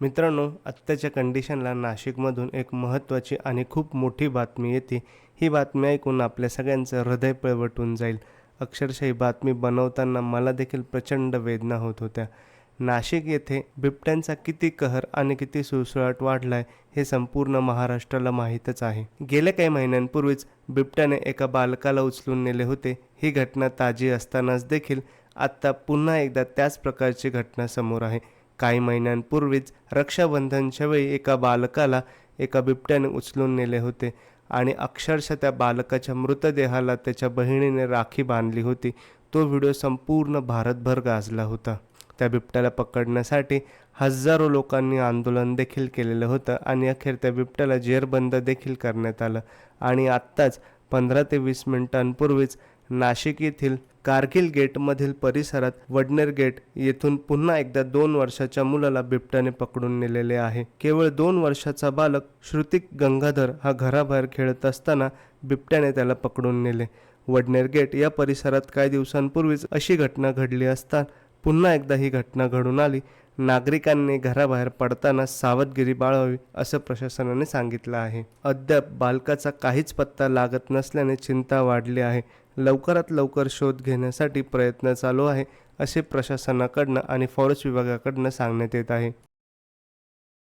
मित्रांनो आत्ताच्या कंडिशनला नाशिकमधून एक महत्त्वाची आणि खूप मोठी बातमी येते. ही बातमी ऐकून आपल्या सगळ्यांचं हृदय पळवटून जाईल. अक्षरशः ही बातमी बनवताना मला देखील प्रचंड वेदना होत होत्या. नाशिक येथे बिबट्यांचा किती कहर आणि किती सुळसुळाट वाढलाय हे संपूर्ण महाराष्ट्राला माहीतच आहे. गेल्या काही महिन्यांपूर्वीच बिबट्याने एका बालकाला उचलून नेले होते. ही घटना ताजी असतानाच देखील आत्ता पुन्हा एकदा त्याच प्रकारची घटना समोर आहे. काही महिन्यांपूर्वीच रक्षाबंधनच्या वेळी एका बालकाला एका बिबट्याने उचलून नेले होते आणि अक्षरशः त्या बालकाच्या मृतदेहाला त्याच्या बहिणीने राखी बांधली होती. तो व्हिडिओ संपूर्ण भारतभर गाजला होता. त्या बिबट्याला पकडण्यासाठी हजारो लोकांनी आंदोलन देखील केलेलं होतं आणि अखेर त्या बिबट्याला जेरबंद देखील करण्यात आलं. आणि आत्ताच पंधरा ते वीस मिनिटांपूर्वीच नाशिक येथील कारगिल गेटमधील परिसरात वडनेर गेट येथून पुन्हा एकदा दोन वर्षाच्या मुलाला बिबट्याने पकडून नेलेले आहे. केवळ दोन वर्षाचा बालक श्रुतिक गंगाधर हा घराबाहेर खेळत असताना बिबट्याने त्याला पकडून नेले. वडनेर गेट या परिसरात काही दिवसांपूर्वीच अशी घटना घडली असता पुन्हा एकदा ही घटना घडून आली. नागरिकांनी घराबाहेर पडताना सावधगिरी बाळावी असं प्रशासनाने सांगितलं आहे. अद्याप बालकाचा काहीच पत्ता लागत नसल्याने चिंता वाढली आहे. लवकरात लवकर शोध घेण्यासाठी प्रयत्न चालू आहे असे प्रशासनाकडनं आणि फॉरेस्ट विभागाकडनं सांगण्यात येत आहे.